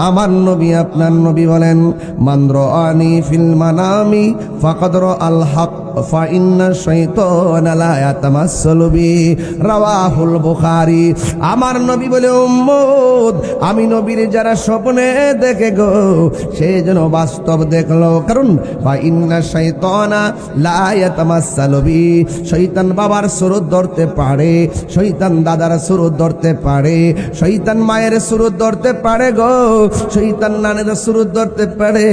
আমার নবী আপনার নবী বলেন মান্দ্র আনি ফিল মানামি ফাকদর আল হক আমার নবী বলে, উম্মত, আমি নবীর যারা স্বপ্নে দেখে গো, সে যেন বাস্তব দেখল। কারণ শয়তান বাবার সুরত ধরতে পারে, শয়তান দাদার সুরত ধরতে পারে, শয়তান মায়ের সুরত ধরতে পারে গো শৈতান নানের সুরত ধরতে পারে।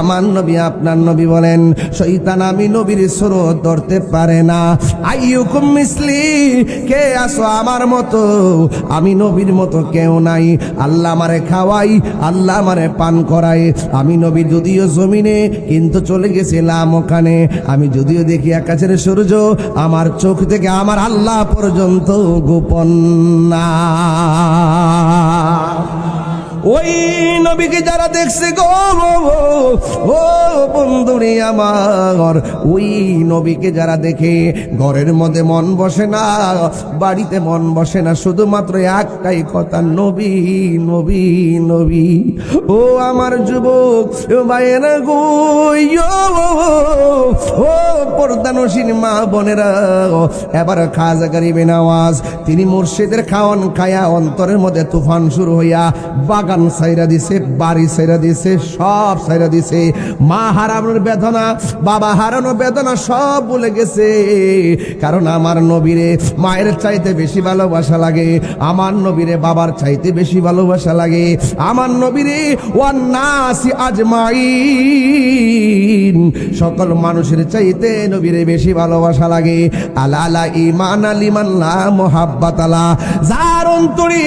আমার নবী, আপনার নবী বলেন শৈতান আমি নবীর সুরত ধরতে পারে না। আইয়ুকুম মিসলি, কে আসো আমার মতো? আমি নবীর মতো কেউ নাই। আল্লাহ আমারে খাওয়াই, আল্লাহ আমারে পান করাই। আমি নবী যদিও জমিনে, কিন্তু চলে গেছিলাম ওখানে। আমি যদিও দেখি আকাশের সূর্য, আমার চোখ থেকে আমার আল্লাহ পর্যন্ত গোপন না। ওই নবীকে যারা দেখছে গো ও বন্ধুরে আমার, ওই নবীকে যারা দেখে ঘরের মধ্যে মন বসে না, বাড়িতে মন বসে না, শুধুমাত্র একটাই কথা, নবী নবী নবী। ও আমার যুবক ভাইয়েরা গো ও পর্দানসীন মা বোনেরা, এবার খাজা গরিবেন আওয়াজ, তিনি মুর্শিদের খাওয়ান খায়া অন্তরের মধ্যে তুফান শুরু হইয়া বাগান সাইরা দিছে, বাড়ি সাইরা দিছে, সব সাইরা দিছে। মা হারানোর বেদনা, বাবা হারানোর বেদনা সব ভুলে গেছে। কারণ আমার নবীরে মায়ের চাইতে বেশি ভালোবাসা লাগে, আমার নবীরে বাবার চাইতে বেশি ভালোবাসা লাগে। আমার নবীরে ওয়ান্নাসি আজমাইন। সকল মানুষের চাইতে নবীরে বেশি ভালোবাসা লাগে। আলা ইমান আলিমান লা মোহাব্বত আলা। যার অন্তরে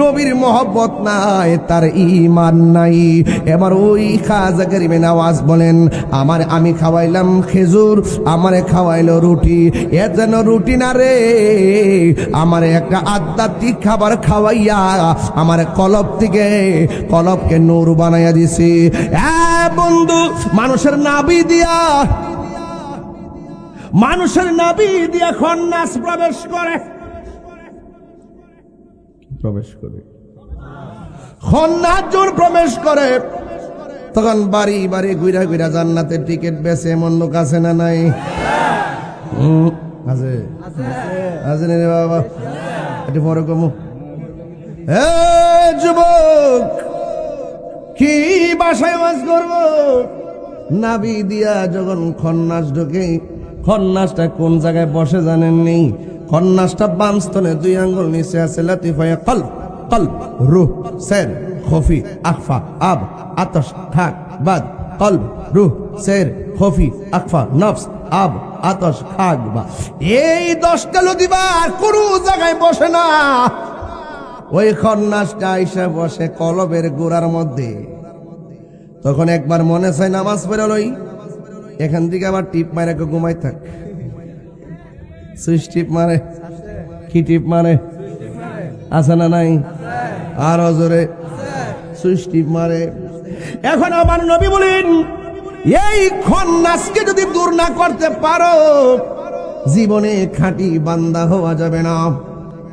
নবীর মহব্বত নাই তার ইমান নাই। এবার ওই খাজা করিমে নওয়াজ বলেন, আমার আমি খাওয়াইলাম খেজুর, আমারে খাওয়াইলো রুটি। এ যেন রুটি না রে, আমার একটা আধ্যাত্মিক খাবার খাওয়াইয়া আমার কলব থেকে, কলবকে নূর বানাইয়া দিছি। বন্ধু, মানুষের নাবি দিয়া, মানুষের নাবি দিয়া খন্নাস প্রবেশ করে। প্রবেশ করে। খন্নাস জন প্রবেশ করে। তখন বাড়ি বাড়ি ঘুরা ঘুরা জান্নাতের টিকিট বেছে এমন লোক আছে না নাই? আছে? আছে। রে বাবা? একটু পরে কমু। যুবক কি বাসায় মাছ করব নাবি দিয়া যখন খন্নাস ঢোকে খন্নাসটা কোন জায়গায় বসে জানেন নেই খন্নাসটা বাম স্তনে দুই আঙ্গুল নিচে আছে লাতিফায়া কল রুহ, সের আব আতস বাদ রুহ, সের নফস, আব আতস খাক এই জায়গায় বসে না। ওই খন্নাসটা বসে কলবের গোড়ার মধ্যে। তখন একবার মনে চাই নামাজ পড়ে লই। এখান থেকে আবার টিপ মারে ঘুমাই থাক। সুইচ টিপ মারে, কি টিপ মারে? আছে না নাই? আরও জোরে সৃষ্টি মারে। এখন আমার নবী বলেন, এই খন্নাসকে যদি দূর না করতে পারো, জীবনে খাঁটি বান্দা হওয়া যাবে না।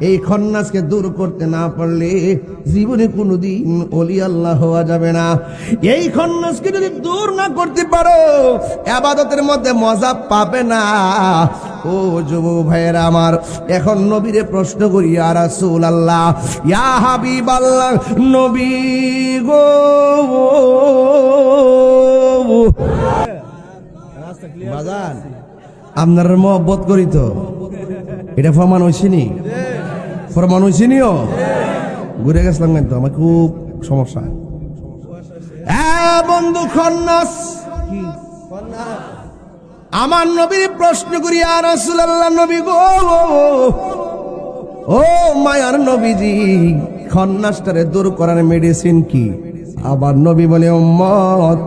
এই খন্নাসকে দূর করতে না পারলে জীবনে কোনোদিন অলি আল্লাহ হওয়া যাবে না। এই খন্নাসকে যদি দূর না করতে পারো, আবাদতের মধ্যে মজা পাবে না। ও যুব ভাইয়েরা আমার, এখন নবীরে প্রশ্ন করি আর রাসূল আল্লাহ ইয়া হাবিব আল্লাহ নবী গো। আপনার মহব্বত করি তো। এটা প্রমাণ হয়েছিনি প্রমাণ হয়েছিনিও ঘুরে গেছিলাম কিন্তু আমার খুব সমস্যা। হ্যাঁ বন্ধু খন্নাস। আমার নবীর প্রশ্ন করি আর রাসূলুল্লাহ নবী গো। ও মায়ার নবীজি খন্নাসটারে দূর করার মেডিসিন কি? আবার নবী বলে, উম্মত।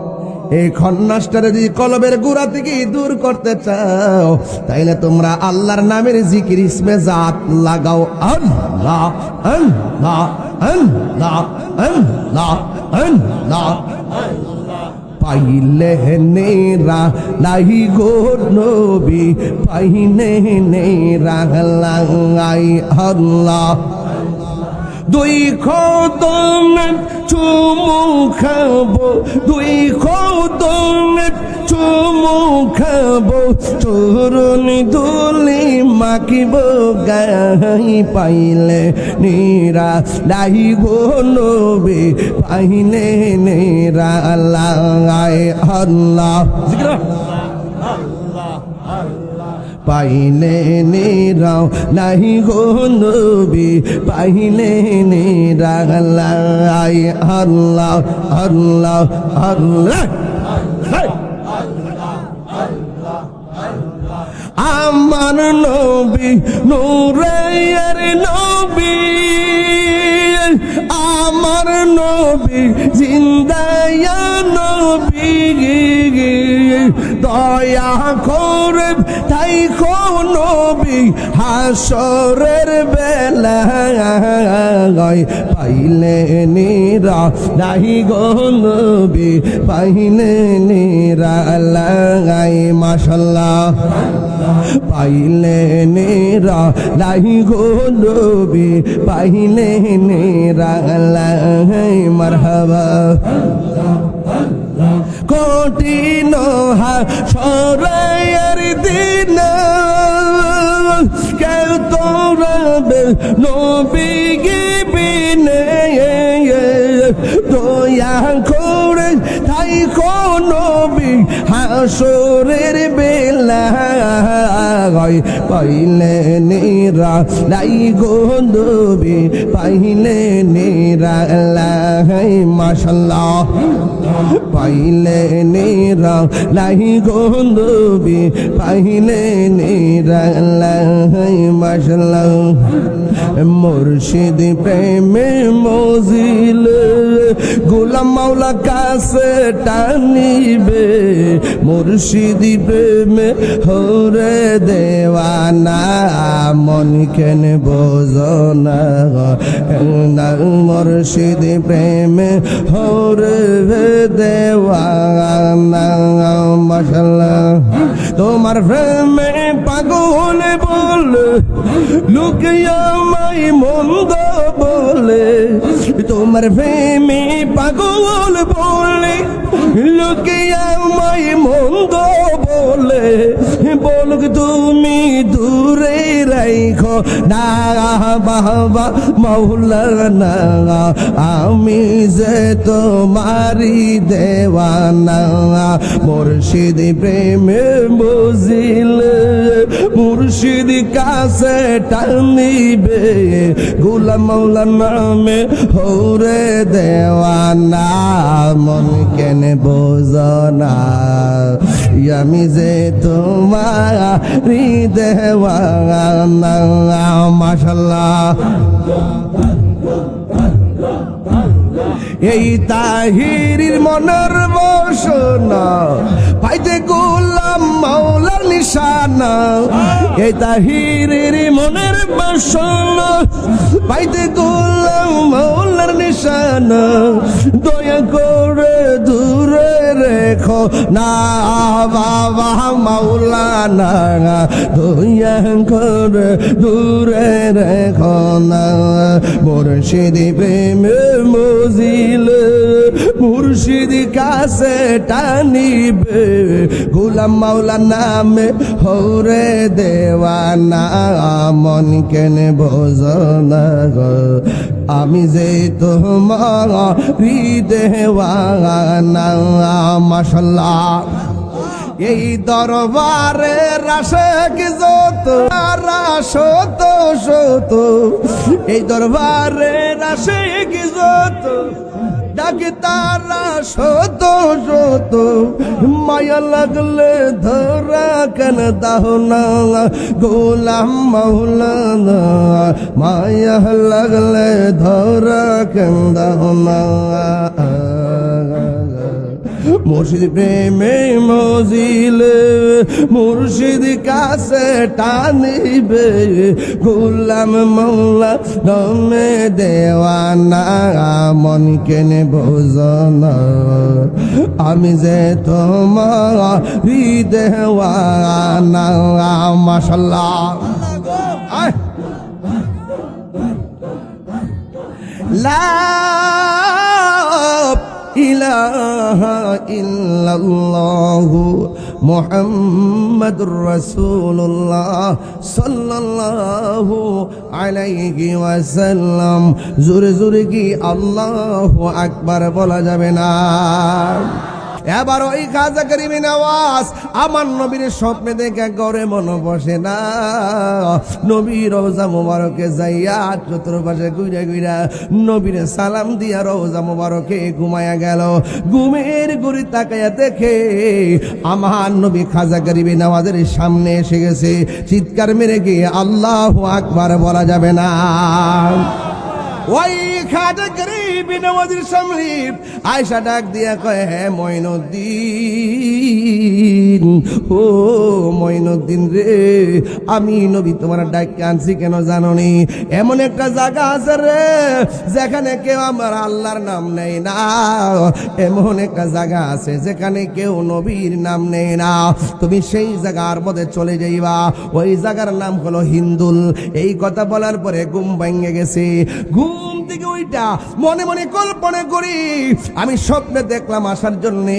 এই খন্নাসটারে যদি কলবের গুড়া থেকে দূর করতে চাও, তাইলে তোমরা আল্লাহর নামের জিকির ইসমে জাত লাগাও। আল্লাহ আল্লাহ আল্লাহ আল্লাহ আল্লাহ। পাইলে নেরা লাহি গো নবী পাইনে নেরা লাই আল্লাহ। দুই কদমে চুমু খাব দুই কদমে চুমু খাব। চরণ দুলি মাকিব গাই পাইলে নিরা ডাই গো নবী, পাইলে নিরা আল্লাহ। আল্লাহ পাইলে নিরাও নাহি গো নবী, পাইলে নিরা আল্লাহ আল্লাহ আল্লাহ। আল্লাহ আমার নবী নূরের নবী। আমার নবী, জিন্দায়া নবী। দয়া করে তাই নবী, হাসরের বেলা পাইলে নিরা। নাহি গো নবী, পাইলে নিরা লাগাই, মাশাল্লাহ। পাইলে নেরা লাহি গো নবী, পাইলে নেরা লাই মারহাবা। কোটি নোহা সরাইয়ার দিন। কেউ তোরাবে নবী গিবিনে। দয়া করে তাই নবী হাসরের বেলা। পাইলে নিরা, লাই গো নবী পাইলে নিরা। লাই মাশাল্লাহ। পাইলে নেরা লাই গো নবী পাইলে নেরা লাই মাশাল্লাহ। মুর্শিদ প্রেমে মজিল, গোলাম মাওলা কাছে টানিবে। মুর্শিদি প্রেমে হরে দেওয়ানা, মন কেন বোঝনা মুর্শিদি প্রেমে হরে দেওয়ানা মশাল্লাহ তোমার প্রেমে পাগল বল লুকিয়া মাই মন্দ বলে তোমার প্রেমে পাগল বলে। লুকিয়া মাই মন্দ বলে, বলুক তুমি দূরে রাইখো। না, বাবা মৌলানা আমি যে তোমারি দেওয়ানা। মুর্শিদ প্রেমে বুঝিল, মুর্শিদ কাছে টানিবে। গুলাম মৌলা নামে হৌরে দেওয়ানা আমি যে তোমার দেওয়ানা মাশাল্লাহ এই তাহিরির মনের বসনা পাইতে গোলাম মাওলার নিশানা। এই তাহিরির মনের বসনা, পাইতে গোলাম মাওলার নিশানা। দয়া করে দূরে রেখো। না, বাবা, মাওলানা, দয়া করে দূরে রেখো না। মুর্শিদি প্রেমে মজিল, মুর্শিদি কাছে টানিবে। গুলাম নামে, হৌরে দেওয়ানা মন কেন গো? আমি যে তোমার দেওয়ানা মাসাল্লাহ এই দরবারে রাশে কি যত। শত এই দরবারে রাশে কি যত। ডাকি তারা শত শত মায়া লাগলে ধরা কেন দাহ না? গোলাম মৌলানা মায়া লাগলে ধরা কেন দাহ না? মুর্শিদ প্রেমে মজিল, মুর্শিদ কাছে টানিবে। গুলাম মৌলা দমে দেওয়ানা মন কেনে বোঝনা আমি যে তোমার দেওয়ানা মাসাল্লাহ আয়। লা ইলাহা ইল্লাল্লাহু মুহাম্মাদুর রাসূলুল্লাহ সাল্লাল্লাহু আলাইহি ওয়াসাল্লাম। জোরে জোরে কি আল্লাহু আকবার বলা যাবে না? এবার ওই খাজা করিমি নওয়াজ আমার নবীর স্বপ্নে দেখে গড়ে মন বসে না। নবীর রোজা মুবারকে যাইয়া চতুর্পাশে ঘুরে ঘুরা নবীর সালাম দিয়া রোজা মুবারকে ঘুমায়া গেল। ঘুমের গুড়ি তাকাইয়া দেখে আমার নবী খাজা করিমি নওয়াজের সামনে এসে গেছে। চিৎকার মেরে গিয়ে আল্লাহ আকবার বলা যাবে না। ওই খাজা গরিবি নওয়াজের সামনে আয়সা ডাক দিয়া কয় হ্যাঁ মইনুদ্দিন ও মইনুদ্দিন রে, আমি নবী তোমার ডাক আনছি কেন জানো নি এমন একটা জায়গা আছে রে, যেখানে কেউ আমার আল্লাহর নাম নেই না। এমন একটা জায়গা আছে যেখানে কেউ নবীর নাম নেই না। তুমি সেই জায়গার মধ্যে চলে যাইবা। ওই জায়গার নাম হলো হিন্দুল। এই কথা বলার পরে ঘুম ভেঙে গেছে। ঘুম থেকে ওইটা মনে মনে কল্পনা করি। আমি স্বপ্নে দেখলাম আসার জন্যে,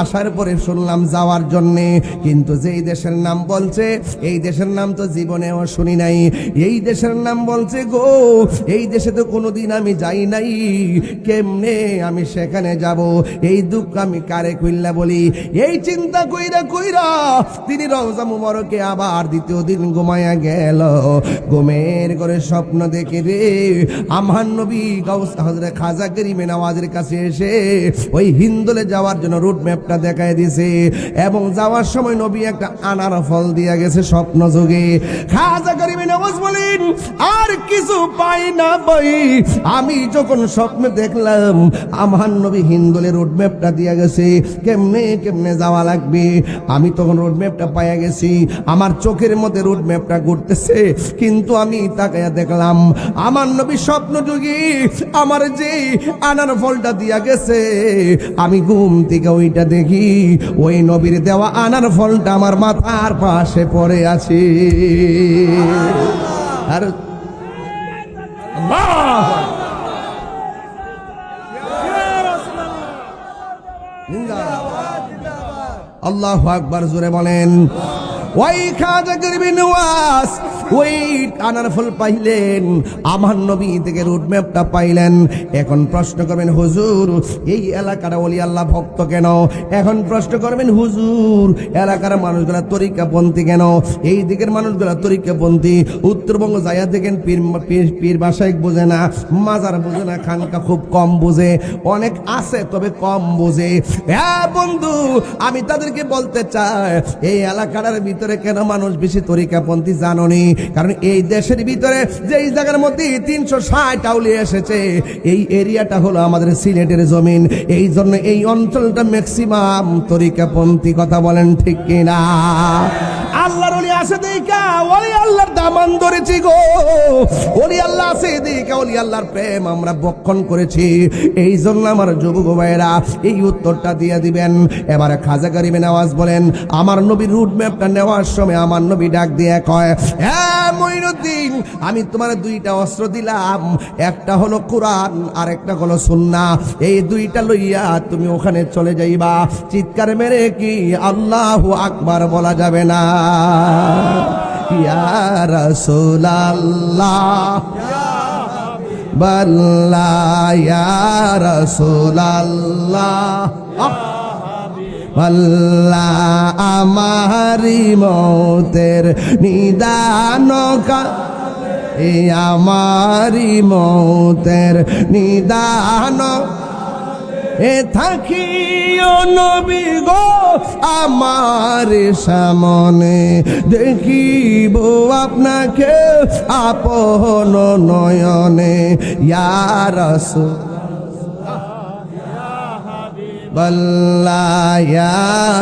আসার পরে শুনলাম যাওয়ার জন্যে। কিন্তু যেই দেশের নাম বলছে, এই দেশের নাম তো জীবনেও শুনি নাই। এই দেশের নাম বলছে গো, এই দেশে তো কোনোদিন আমি যাই নাই। কেমনে আমি সেখানে যাব? এই দুঃখ আমি কারে কইল্লা বলি? এই চিন্তা কইরা কইরা তিনি রওজা মুবারকে আবার দ্বিতীয় দিন ঘুমায়া গেল। ঘুমের করে স্বপ্ন দেখে রে, আমার নবী গাউস হযরত খাজা কাছে এসে ওই হিন্দুলে যাওয়ার জন্য রুট ম্যাপটা দেখায় এবং যাওয়ার সময় নবী একটা আনার ফল দিয়া গেছে স্বপ্ন খাজা বলেন, আর কিছু পাই না আমি যখন স্বপ্নে দেখলাম, আমার নবী হিন্দুলে রোড ম্যাপটা দিয়া গেছে। কেমনে কেমনে যাওয়া লাগবে? আমি তখন রোড ম্যাপটা পাইয়া গেছি। আমার চোখের মধ্যে রোড ম্যাপটা ঘুরতেছে। কিন্তু আমি তাকাইয়া দেখলাম, আমার নবী স্বপ্ন যুগী আমার যে আনার ফলটা দিয়া গেছে, আমি ঘুম থেকে ওইটা দেখি, ওই নবীর দেওয়া আনার ফলটা আমার মাথার পাশে পড়ে আছে। আর আল্লাহ! আকবার জোরে বলেন ওই খাজা গরিবি নওয়াজ ওই আনার ফল পাইলেন। আমার নবী থেকে রুট পাইলেন। এখন প্রশ্ন করবেন, হুজুর, এই এলাকার ওলি আল্লাহ ভক্ত কেন? এখন প্রশ্ন করবেন, হুজুর, এলাকার মানুষগুলা তরিকাপন্থী কেন? এই দিকের মানুষগুলা তরিকাপন্থী। উত্তরবঙ্গ যাইয়া দেখেন, পীর পীর বাসায় বোঝে না, মাজার বোঝে না, খানকা খুব কম বোঝে। অনেক আছে, তবে কম বোঝে। হ্যাঁ বন্ধু, আমি তাদেরকে বলতে চাই, এই এলাকাটার ভিতরে কেন মানুষ বেশি তরিকাপন্থী জাননি? কারণ এই দেশের ভিতরে যেই জায়গার মধ্যে তিনশো ষাট আউলি এসেছে, এই এরিয়াটা হলো আমাদের সিলেটের জমিন। এই জন্য এই অঞ্চলটা ম্যাক্সিমাম তরিকাপন্থী কথা বলেন ঠিক কিনা? আল্লাহর ওলি আছে দেখা, ওলি আল্লাহর দামান ধরেছি গো। ওলি আল্লাহ আছে দেখা, ওলি আল্লাহর প্রেম আমরা বক্ষণ করেছি। এই জন্য আমার যুবক ভাইয়েরা, এই উত্তরটা দিয়ে দিবেন। এবারে খাজা গরিবে নেওয়াজ বলেন, আমার নবীর রুট ম্যাপটা নেওয়ার সময় আমার নবী ডাক দিয়ে কয় হ্যাঁ মইনুদ্দিন আমি তোমার দুইটা অস্ত্র দিলাম। একটা হলো কোরআন আর একটা হলো সুন্না এই দুইটা লইয়া তুমি ওখানে চলে যাইবা। চিৎকার মেরে কি আল্লাহ আকবার বলা যাবে না। আমারি মৌতের নিদান কা- আমারি মৌতের নিদান এ থাকিও নবী গো আমার সামনে। দেখিব আপনাকে আপন নয়নে। ইয়ার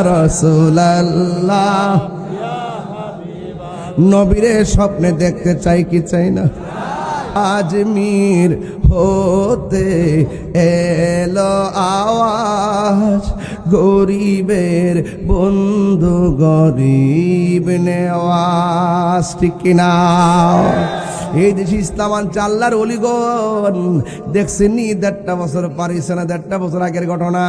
রসুল্লাহ নবীরে স্বপ্নে দেখতে চাই কি চাই না? আজমির হতে এলো আওয়াজ। গরিবের বন্ধু গরিব নেওয়াজ, ঠিক কিনা এই দেশে ইসলাম আল্লাহর অলিগন দেখছেন নি দেড়টা বছর পারিছে না, দেড়টা বছর আগের ঘটনা।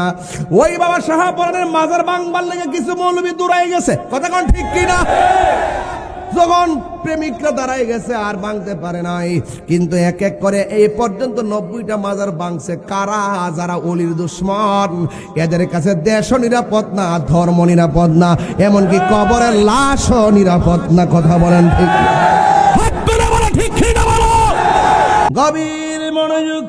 ওই বাবা শাহাপুরানের মাজার বাংবার লেগে কিছু মৌলবি দূরাই গেছে। কথা কোন ঠিক কিনা যখন প্রেমিকরা দাঁড়াই গেছে, আর ভাঙতে পারে নাই। কিন্তু এক এক করে এই পর্যন্ত নব্বইটা মাজার ভাঙছে। কারা? যারা অলির দুশ্মন। এদের কাছে দেশও নিরাপদ না ধর্ম নিরাপদ না, এমনকি কবরের লাশও নিরাপদ না, কথা বলেন ঠিক গভীর মনোযোগ।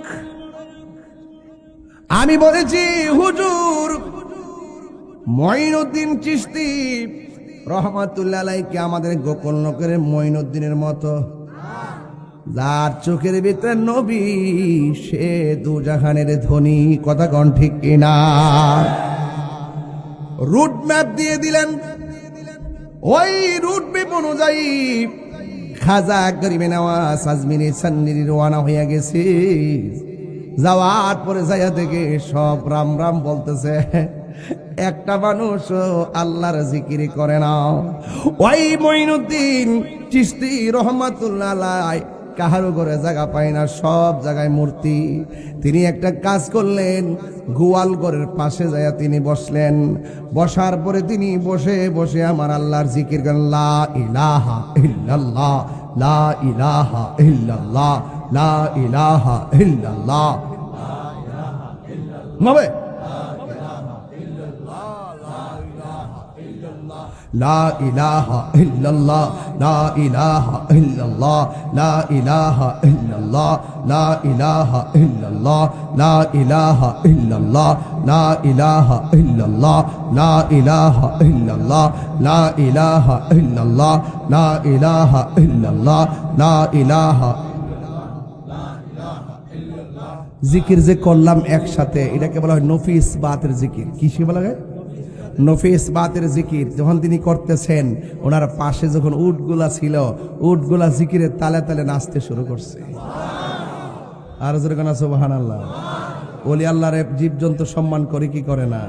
আমি বলেছি, হুজুর মঈনুদ্দিন চিস্তি রহমাতুল্লাহ আলাইকে আমাদের গোকুল নগরের মঈনুদ্দিনের মতো। যার চোখের ভিতরে নবী, সে দু জাহানের ধনী, কথা কন ঠিক কিনা? রুট ম্যাপ দিয়ে দিলেন। ওই রুট ম্যাপ অনুযায়ী খাজা গরিবে নেওয়া সাজমিনী সান্নির রওনা হইয়া গেছে। যাওয়ার পরে যাইয়া দেখে সব রাম রাম বলতেছে। একটা মানুষ আল্লাহর জিকিরি করে না। ওই মঈনুদ্দিন চিস্তি রহমাতুল্লাহ কাহারও ঘরে জায়গা পায় না, সব জায়গায় মূর্তি। তিনি একটা কাজ করলেন গোয়ালঘরের পাশে যাইয়া তিনি বসলেন। বসার পরে তিনি বসে বসে আমার আল্লাহর জিকির করেন লা ইলাহা ইল্লাল্লাহ, লা ইলাহা ইল্লাল্লাহ, লা ইলাহা ইল্লাল্লাহ। নবে? لا إله إلا الله لا إله إلا الله لا إله إلا الله لا إله إلا الله لا إله إلا الله لا إله إلا الله لا إله إلا الله لا إله إلا الله لا إله إلا الله لا إله জিকির যে করলাম একসাথে এটাকে বলা হয় নফিস বাতের জিকির কিসে বলা হয় নফিস বাতের জিকির যখন তিনি করতেছেন, ওনার পাশে যখন উটগুলা ছিল, উটগুলা জিকিরের তালে তালে নাচতে শুরু করছে। আর যেরকম সুবাহান আল্লাহ অলি জীবজন্তু সম্মান করে কি করে না?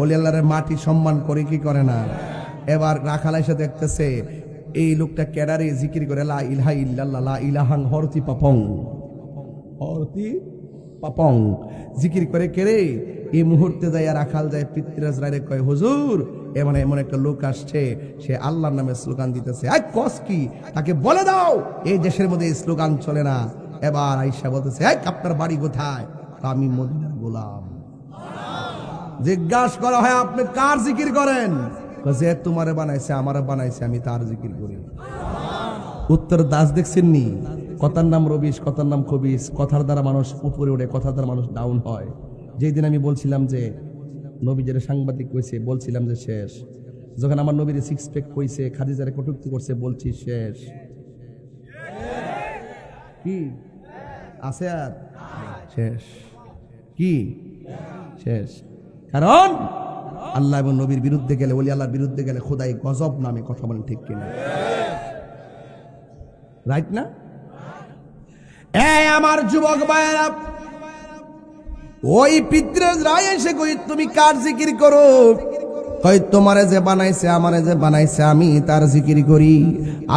অলি আল্লাহরে মাটি সম্মান করে কি করে না? এবার রাখাল এসে দেখতেছে, এই লোকটা ক্যাডারে জিকির করে, লা ইলাহা ইল্লাল্লাহ, লা ইলাহাং হরতি পাপং। হরতি পাপং। জিকির করে কেড়ে এই মুহূর্তে যায় রাখাল যায় পিতৃরাজ রায় কয়, হুজুর এমন এমন একটা লোক আসছে, সে আল্লাহর নামে স্লোগান দিতেছে। এক কস কি? তাকে বলে দাও, এই দেশের মধ্যে স্লোগান চলে না। এবার আইসা বলতেছে এক আপনার বাড়ি কোথায়? আমি মদিনার গোলাম। জিজ্ঞাসা করা হয়, আপনি কার জিকির করেন? যে তোমারে বানাইছে, আমারে বানাইছে, আমি তার জিকির করি। উত্তর, দাস দেখছেন নি কথার নাম রবিশ, কথার নাম কবিশ কথার দ্বারা মানুষ উপরে ওঠে কথার দ্বারা মানুষ ডাউন হয়। যেই দিন আমি বলছিলাম যে নবী যেটা সাংবাদিক কইছে বলছিলাম যে শেষ। যখন আমার নবীর সিক্স প্যাক কইছে খাদিজারে কটুক্তি করছে, বলছি শেষ। কি? আছে আর? শেষ। কি? শেষ। কারণ, আল্লাহ এবং নবীর বিরুদ্ধে গেলে, ওলি আল্লাহর বিরুদ্ধে গেলে খোদাই গজব নামে কথা বলেন ঠিক কিনা? রাইট না? এই আমার যুবক ভাইয়েরা, ওই পিতৃজ রায় এসে কই, তুমি কার জিকির করো? কই, তোমারে যে বানাইছে, আমারে যে বানাইছে, আমি তার জিকির করি।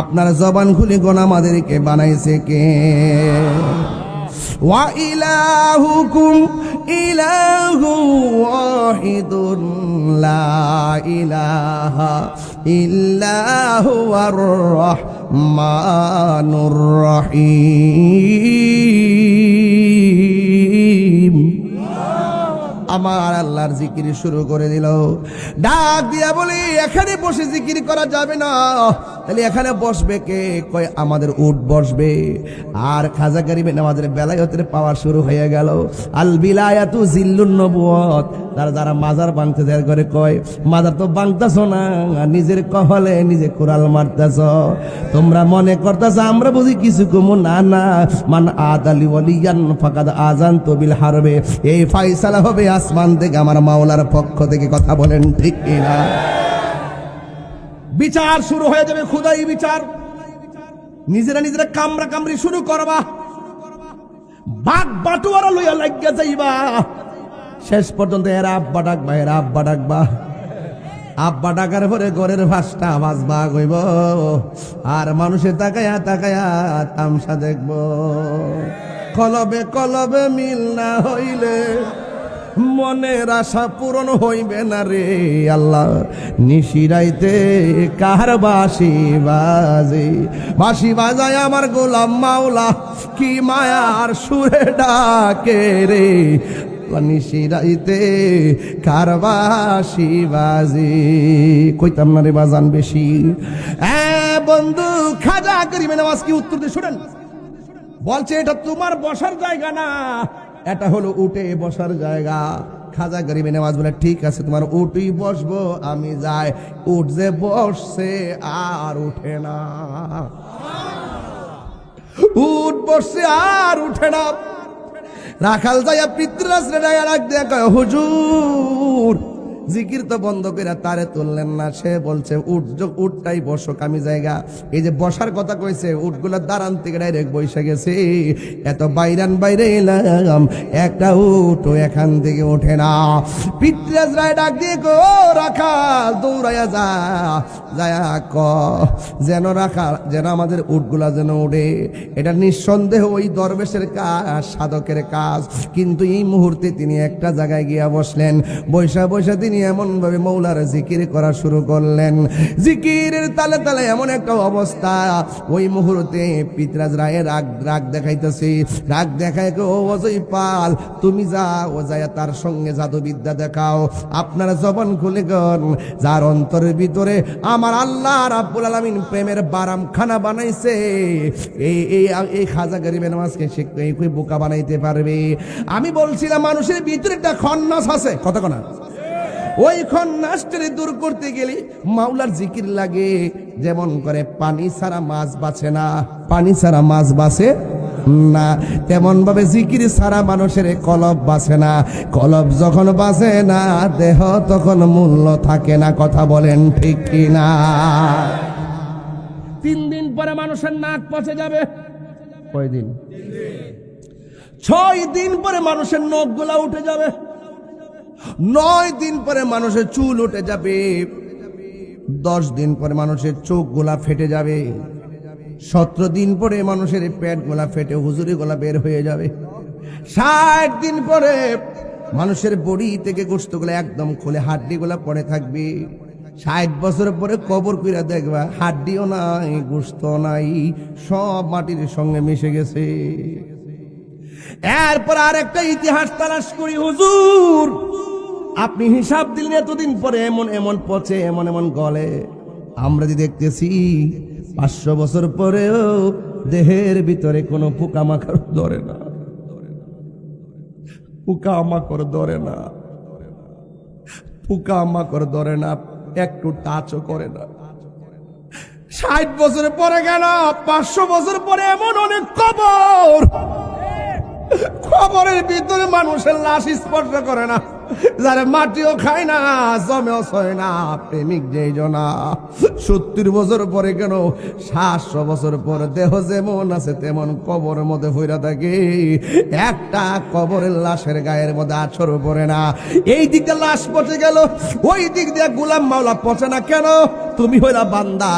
আপনার জবান খুলে গোন আমাদেরকে বানাইছে কে? ওয়া ইলাহুকুম, ইলাহু ওয়াহিদুন, লা ইলাহা ইল্লাহু আর রহমানুর রহিম। আমার আল্লাহর জিকির শুরু করে দিল। ডাক দিয়া বলি, এখানে বসে জিকির করা যাবে না। তাহলে এখানে বসবে কে? কয়, আমাদের উট বসবে। আর খাজা গরিবেন আমাদের বেলায়তের পাওয়া শুরু হয়ে গেল। আল বিলায়াতু জিল্লুন নবুয়ত তারা যারা মাজার বাংতে দেয় করে কয়, মাজার তো ভাঙতেছ না, নিজের কহলে নিজে কোরাল মারতেছ। তোমরা মনে করতেছ, আমরা বুঝি কিছু কমু না না। মান আদ আলী ওয়ালিয়ান ফাকাদ আজান তবিল হারবে। এই ফাইসালা হবে আসমান থেকে, আমার মাওলার পক্ষ থেকে কথা বলেন ঠিক কিনা? বিচার শুরু হয়ে যাবে, খুদাই বিচার। নিজেরা নিজেরা কামরা কামড়ি শুরু করবা। বাঘ বাটুয়ারা লইয়া লাগিয়া যাইবা। শেষ পর্যন্ত এরা আব্বা ডাকবা, এরা আব্বা ডাকবা। আব্বা ডাকার পরে ঘরের ভাষটা আওয়াজ বাগ হইব। আর মানুষে তাকায়া তাকায়া তামসা দেখব। কলবে কলবে মিল না হইলে মনের আশা পূরণ হইবে না রে আল্লাহ। নিশিরাইতে কার বাসি বাজে? বাসি বাজায় আমার গোলাম মাওলা, কি মায়ার সুরে ডাকে রে? নিশিরাইতে কার বাসি বাজে? কইতাম না রে বাজান বেশি। বন্ধু, খাজা করিবে নামাজ কি উত্তর দিয়ে শুনেন? বলছে, এটা তোমার বসার জায়গা না। এটা হলো উঠে বসার জায়গা। খাজা গরিবে নেওয়াজ বলে, ঠিক আছে, তোমার উঠি বসবো, আমি যাই। উঠ যে বসছে, আর উঠে না। উঠ বসছে, আর উঠে না। রাখাল যাইয়া পিতৃরাজ রাখ দেয়া হুজুর জিকির তো বন্ধ করে তারে তুললেন না। সে বলছে, উঠ উঠটাই বসক আমি জায়গা। এই যে বসার কথা কইছে উঠগুলো দাঁড়ান থেকে ডাইরেক্ট বসে গেছে। এত বাইরান বাইরে এলাম, একটা উঠো এখান থেকে ওঠে না। পিতরাজ রায় ডাক দিয়ে, গো রাখাল দৌড়াইয়া যা, যায়া ক, যেন রাখা যেন আমাদের উটগুলা যেন ওঠে এটা নিঃসন্দেহ ওই দরবেশের কাজ, সাধকের কাজ। কিন্তু এই মুহূর্তে তিনি একটা জায়গায় গিয়া বসলেন। বৈশা বৈশা তিনি এমন ভাবে মৌলার জিকির করা শুরু করলেন। জিকিরের তালে তালে এমন একটা অবস্থা। ওই মুহূর্তে পিতরাজ রায়ের রাগ রাগ দেখাইতেছে। রাগ দেখায় ও অজয় পাল, তুমি যা ও যায় তার সঙ্গে জাদুবিদ্যা দেখাও। আপনারা জবান খুলে গন। যার অন্তরের ভিতরে আমার আল্লাহ রাব্বুল আলামিন প্রেমের বারাম খানা বানাইছে। এই এই এই খাজা গরিবের নামাজকে সে এই বোকা বানাইতে পারবে। আমি বলছিলাম, মানুষের ভিতরে একটা খন্নাস আছে। কত কনা। ওই খন্নাসটারে দূর করতে গেলে মাওলার জিকির লাগে। যেমন করে পানি ছাড়া মাছ বাঁচে না পানি ছাড়া মাছ বাঁচে না। তেমন ভাবে জিকির ছাড়া মানুষের কলব বাঁচে না। কলব যখন বাঁচে না দেহ তখন মূল্য থাকে না কথা বলেন ঠিক না তিন দিন পরে মানুষের নাক পচে যাবে। কয়দিন? ছয় দিন পরে মানুষের নখগুলা উঠে যাবে। নয় দিন পরে মানুষের চুল উঠে যাবে। দশ দিন পরে মানুষের চোখ গোলা ফেটে যাবে। সতেরো দিন পরে মানুষের পেট গোলা ফেটে হুজুরি গোলা বের হয়ে যাবে। ষাট দিন পরে মানুষের বড়ি থেকে গোস্তগুলো একদম খুলে হাড্ডিগুলা পড়ে থাকবে। ষাট বছর পরে কবর কইরা দেখবা হাড্ডিও নাই গোস্ত নাই, সব মাটির সঙ্গে মিশে গেছে। এরপর আর একটা ইতিহাস তালাশ করি হুজুর। আপনি হিসাব দিলেন এতদিন পরে, এমন এমন পচে, এমন এমন গলে। আমরা যে দেখতেছি, পাঁচশো বছর পরেও দেহের ভিতরে কোনো পোকামাকড় ধরে না। পোকামাকড় ধরে না। পোকামাকড় ধরে না, একটু টাচও করে না। ষাট বছর পরে গেল পাঁচশো বছর পরে এমন অনেক কবর খবরের ভিতরে মানুষের লাশ স্পর্শ করে না। যারা মাটিও খায় না জমেও ছয় না, প্রেমিক যেই জনা সত্তর বছর পরে কেন, সাতশো বছর পরে দেহ যেমন আছে তেমন কবরের মধ্যে ফইরা থাকে। একটা কবরের লাশের গায়ের মধ্যে আছর পড়ে না। এই দিকটা লাশ পচে গেল, ওই দিক দিয়ে গোলাম মাওলা পচে না কেন? তুমি হইলা বান্দা।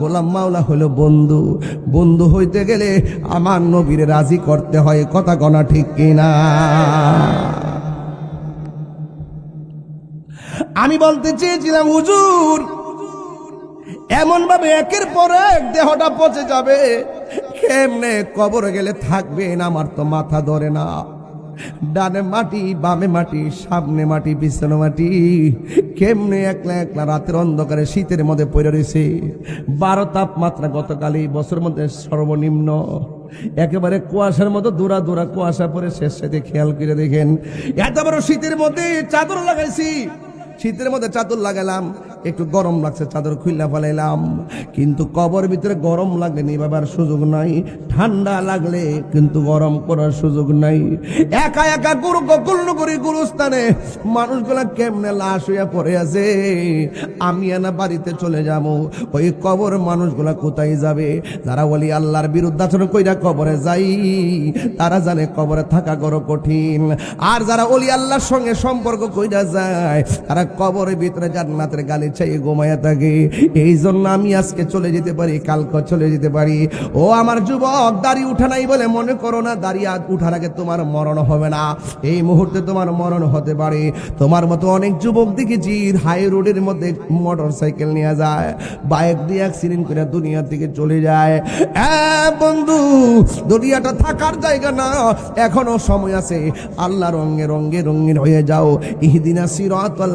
গোলাম মাওলা হলো বন্ধু। বন্ধু হইতে গেলে আমার নবীর রাজি করতে হয়, কথা গনা ঠিক কিনা? আমি বলতে চেয়েছিলাম, হুজুর এমন ভাবে একের পর এক দেহটা পচে যাবে। কেমনে কবরে গেলে থাকবে না? আমার তো মাথা ধরে না। ডানে মাটি, বামে মাটি, সামনে মাটি, পিছনে মাটি। কেমনে একলা একলা রাতের অন্ধকারে শীতের মধ্যে পড়ে রয়েছে? বারো তাপমাত্রা গতকাল, এই বছর মধ্যে সর্বনিম্ন। একেবারে কুয়াশার মতো দূরা দূরা কুয়াশা পরে শেষ সাথে খেয়াল করে দেখেন, এত বড় শীতের মধ্যে চাদর লাগাইছি। শীতের মধ্যে চাদর লাগালাম, একটু গরম লাগছে, চাদর খুললা ফেলাইলাম। কিন্তু কবর ভিতরে গরম লাগলে নিবাবার সুযোগ নাই। ঠান্ডা লাগলে কিন্তু গরম করার সুযোগ নাই। একা একা গুরু গোকুল্য করি গুরুস্থানে মানুষগুলা কেমনে লাশ হইয়া পড়ে আছে? আমি এনা বাড়িতে চলে যাব। ওই কবর মানুষগুলা কোথায় যাবে? যারা বলি আল্লাহর বিরুদ্ধাচরণ কইরা কবরে যাই, তারা জানে কবরে থাকা গড় কঠিন। আর যারা অলি আল্লাহর সঙ্গে সম্পর্ক কইরা যায়, তারা কবরের ভিতরে জান্নাতের গালি চাইয়ে ঘুমায়া থাকে। এই জন্য আমি আজকে চলে যেতে পারি, কালকে চলে যেতে পারি। ও আমার যুবক, দাড়ি উঠা নাই বলে মনে করো না, দাড়ি আজ উঠার আগে তোমার মরণ হবে না। এই মুহূর্তে তোমার মরণ হতে পারে। তোমার মতো অনেক যুবক দেখেছি, হাই রোডের মধ্যে মোটর সাইকেল নিয়ে যায়, বাইক দিয়ে অ্যাক্সিডেন্ট করে দুনিয়ার থেকে চলে যায়। হ্যাঁ বন্ধু, দুনিয়াটা থাকার জায়গা না, এখনও সময় আছে। আল্লাহ রঙে রঙে রঙিন হয়ে যাও। ইহদিনা সিরাতাল